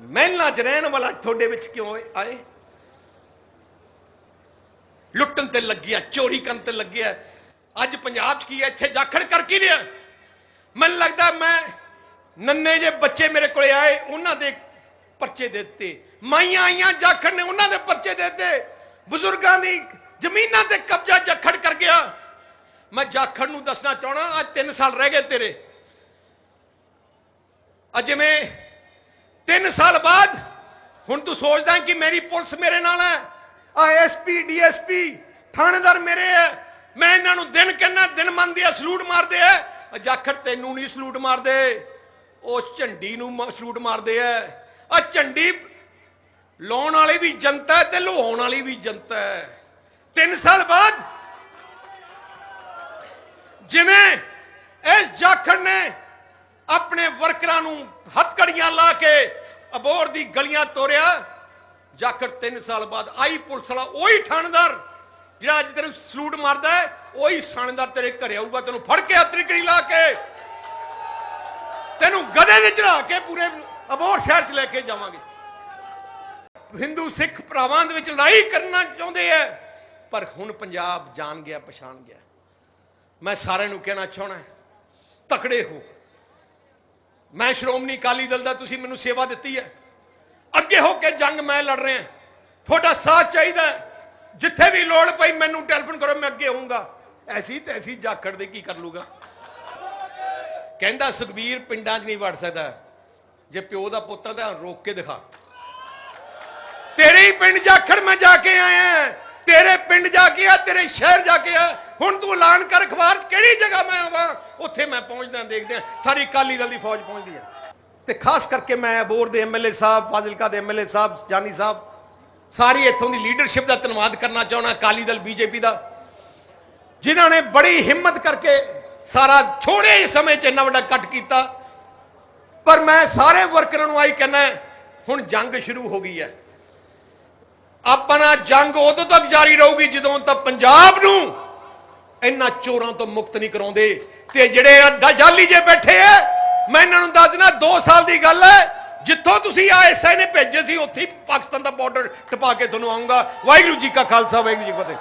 ਮਹਿਲਾਂ 'ਚ ਰਹਿਣ ਵਾਲਾ ਤੁਹਾਡੇ ਵਿੱਚ ਕਿਉਂ ਆਏ? ਲੁੱਟਣ ਤੇ ਲੱਗਿਆ, ਚੋਰੀ ਕਰਨ ਤੇ ਲੱਗਿਆ। ਅੱਜ ਪੰਜਾਬ 'ਚ ਕੀ ਹੈ? ਇੱਥੇ ਜਾਖੜ ਕਰ ਕੀ ਰਿਹਾ? ਮੈਨੂੰ ਲੱਗਦਾ ਮੈਂ ਨੰਨੇ ਜੇ ਬੱਚੇ ਮੇਰੇ ਕੋਲੇ ਆਏ, ਉਹਨਾਂ ਦੇ ਪਰਚੇ ਦੇ ਦਿੱਤੇ। ਮਾਈਆਂ ਆਈਆਂ ਜਾਖੜ ਨੇ, ਉਹਨਾਂ ਦੇ ਪਰਚੇ ਦੇ ਦਿੱਤੇ। ਬਜ਼ੁਰਗਾਂ ਦੀ ਜ਼ਮੀਨਾਂ ਤੇ ਕਬਜ਼ਾ ਜਾਖੜ ਕਰ ਗਿਆ। ਮੈਂ ਜਾਖੜ ਨੂੰ ਦੱਸਣਾ ਚਾਹਣਾ ਅੱਜ 3 ਸਾਲ ਰਹਿ ਗਏ ਤੇਰੇ। ਅੱਜ ਮੈਂ 3 ਸਾਲ ਬਾਅਦ ਹੁਣ ਤੂੰ ਸੋਚਦਾ ਕਿ ਮੇਰੀ ਪੁਲਿਸ ਮੇਰੇ ਨਾਲ ਹੈ ਆ ਐਸਪੀ ਡੀਐਸਪੀ ਥਾਣੇਦਾਰ ਮੇਰੇ ਹੈ। ਮੈਂ ਇਹਨਾਂ ਨੂੰ ਦਿਨ ਕਹਿੰਨਾ ਦਿਨ ਮੰਨਦੇ ਆ, ਸਲੂਟ ਮਾਰਦੇ ਆ। ਜਾਖੜ ਤੈਨੂੰ ਨਹੀਂ ਸਲੂਟ ਮਾਰਦੇ। ਉਸ ਝੰਡੀ ਨੂੰ ਸਲੂਟ ਮਾਰਦੇ ਆ। ਆ ਝੰਡੀ ਲਾਉਣ ਵਾਲੀ ਵੀ ਜਨਤਾ ਤੇ ਲੁਹਾਉਣ ਵਾਲੀ ਵੀ ਜਨਤਾ ਹੈ। 3 ਸਾਲ ਬਾਅਦ ਜਿਵੇਂ ਇਸ ਜਾਖੜ ਨੇ ਆਪਣੇ ਵਰਕਰਾਂ ਨੂੰ ਹੱਥਕੜੀਆਂ ਲਾ ਕੇ ਅਬੋਰ ਦੀ ਗਲੀਆਂ ਤੋਰਿਆ। ਜਾਖੜ 3 ਸਾਲ ਬਾਅਦ ਆਈ ਪੁਲਿਸ ਵਾਲਾ ਉਹੀ ਥਾਣੇਦਾਰ ਜਿਹੜਾ ਅੱਜ ਤੈਨੂੰ ਸਲੂਟ ਮਾਰਦਾ ਹੈ, ਉਹੀ ਥਾਣੇਦਾਰ ਤੇਰੇ ਘਰੇ ਆਊਗਾ, ਤੈਨੂੰ ਫੜ ਕੇ ਹੱਥਕੜੀ ਲਾ ਕੇ। ਤੈਨੂੰ ਗਧੇ ਦੇ ਚੜਾ ਕੇ ਪੂਰੇ ਅਬੋਰ ਸ਼ਹਿਰ ਚ ਲੈ ਕੇ ਜਾਵਾਂਗੇ। ਹਿੰਦੂ ਸਿੱਖ ਭਰਾਵਾਂ ਦੇ ਵਿੱਚ ਲੜਾਈ ਕਰਨਾ ਚਾਹੁੰਦੇ ਐ, ਪਰ ਹੁਣ ਪੰਜਾਬ ਜਾਣ ਗਿਆ, ਪਛਾਣ ਗਿਆ। ਮੈਂ ਸਾਰਿਆਂ ਨੂੰ ਕਹਿਣਾ ਚਾਹਣਾ ਤਕੜੇ ਹੋ। ਮੈਂ ਸ਼੍ਰੋਮਣੀ ਅਕਾਲੀ ਦਲ ਦਾ, ਤੁਸੀਂ ਮੈਨੂੰ ਸੇਵਾ ਦਿੱਤੀ ਹੈ। ਅੱਗੇ ਹੋ ਕੇ ਜੰਗ ਮੈਂ ਲੜ ਰਿਹਾ ਤੁਹਾਡਾ ਸਾਥ ਚਾਹੀਦਾ ਜਿੱਥੇ ਵੀ ਲੋੜ ਪਈ ਮੈਨੂੰ ਟੈਲੀਫੋਨ ਕਰੋ, ਮੈਂ ਅੱਗੇ ਹੋਊਂਗਾ। ਐਸੀ ਤੈਸੀ ਜਾਖੜ ਦੇ ਕੀ ਕਰ ਲੂਗਾ ਕਹਿੰਦਾ, ਸੁਖਬੀਰ, ਪਿੰਡਾਂ 'ਚ ਨਹੀਂ ਵੜ ਸਕਦਾ। ਜੇ ਪਿਓ ਦਾ ਪੁੱਤ ਤਾਂ ਰੋਕ ਕੇ ਦਿਖਾ। ਤੇਰੇ ਹੀ ਪਿੰਡ ਜਾਖੜ ਮੈਂ ਜਾ ਕੇ ਆਇਆ ਤੇਰੇ ਪਿੰਡ ਜਾ ਕੇ ਆ, ਤੇਰੇ ਸ਼ਹਿਰ ਜਾ ਕੇ ਆ। ਹੁਣ ਤੂੰ ਐਲਾਨ ਕਰ ਅਖਬਾਰ ਕਿਹੜੀ ਜਗ੍ਹਾ ਮੈਂ ਆਵਾਂ? ਉੱਥੇ ਮੈਂ ਪਹੁੰਚਦਾ, ਦੇਖਦੇ ਆ ਸਾਰੀ ਅਕਾਲੀ ਦਲ ਦੀ ਫੌਜ ਪਹੁੰਚਦੀ ਹੈ। ਤੇ ਖਾਸ ਕਰਕੇ ਮੈਂ ਅਬੋਰ ਦੇ ਐਮਐਲਏ ਸਾਹਿਬ, ਫਾਜ਼ਿਲਕਾ ਦੇ ਐਮਐਲਏ ਸਾਹਿਬ, ਜਾਨੀ ਸਾਹਿਬ, ਸਾਰੀ ਇੱਥੋਂ ਦੀ ਲੀਡਰਸ਼ਿਪ ਦਾ ਧੰਨਵਾਦ ਕਰਨਾ ਚਾਹੁੰਦਾ ਅਕਾਲੀ ਦਲ ਬੀਜੇਪੀ ਦਾ। ਜਿਨ੍ਹਾਂ ਨੇ ਬੜੀ ਹਿੰਮਤ ਕਰਕੇ ਸਾਰਾ ਥੋੜੇ ਜਿਹੇ ਸਮੇਂ 'ਚ ਇੰਨਾ ਵੱਡਾ ਕੱਟ ਕੀਤਾ। ਪਰ ਮੈਂ ਸਾਰੇ ਵਰਕਰਾਂ ਨੂੰ ਆਈ ਕਹਿੰਦਾ, ਹੁਣ ਜੰਗ ਸ਼ੁਰੂ ਹੋ ਗਈ ਹੈ। ਆਪਣਾ ਜੰਗ ਉਦੋਂ ਤੱਕ ਜਾਰੀ ਰਹੂਗੀ ਜਦੋਂ ਤੱਕ ਪੰਜਾਬ ਨੂੰ ਇਹਨਾਂ ਚੋਰਾਂ ਤੋਂ ਮੁਕਤ ਨਹੀਂ ਕਰਾਉਂਦੇ। ਤੇ ਜਿਹੜੇ ਜਾਲੀ ਜੇ ਬੈਠੇ ਐ ਮੈਂ ਇਹਨਾਂ ਨੂੰ ਦੱਸ ਦਿਨਾ 2 ਸਾਲ ਦੀ ਗੱਲ ਹੈ। ਜਿੱਥੋਂ ਤੁਸੀਂ ਆਈਐਸਆਈ ਨੇ ਭੇਜੇ ਸੀ, ਉੱਥੇ ਹੀ ਪਾਕਿਸਤਾਨ ਦਾ ਬਾਰਡਰ ਟਪਾ ਕੇ ਤੁਹਾਨੂੰ ਆਉਂਗਾ ਵਾਹਿਗੁਰੂ ਜੀ ਕਾ ਖਾਲਸਾ, ਵਾਹਿਗੁਰੂ ਜੀ ਕੀ ਫਤਿਹ।